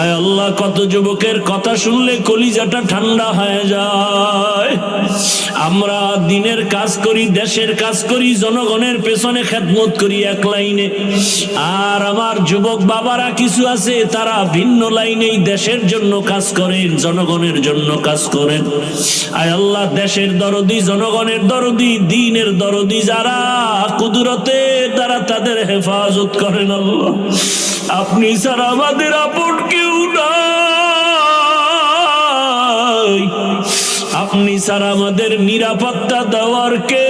আয় আল্লাহ কত যুবকের কথা শুনলে কলিজাটা ঠান্ডা হয়ে যায়। আমরা দিনের কাজ করি, দেশের কাজ করি, জনগণের পেছনে খেদমত করি এক লাইনে। আর আমার যুবক বাবারা কিছু আছে, তারা ভিন্ন লাইনেই দেশের জন্য কাজ করেন, জনগণের জন্য কাজ করেন। আয় আল্লাহ, দেশের দরদি, জনগণের দরদি, দিনের দরদি যারা কুদরতে, তারা তাদের হেফাজত করেন আল্লাহ। আপনি ছাড়া আমাদের আপন কেউ নাই। আপনি সারা আমাদের নিরাপত্তা দেওয়ার কে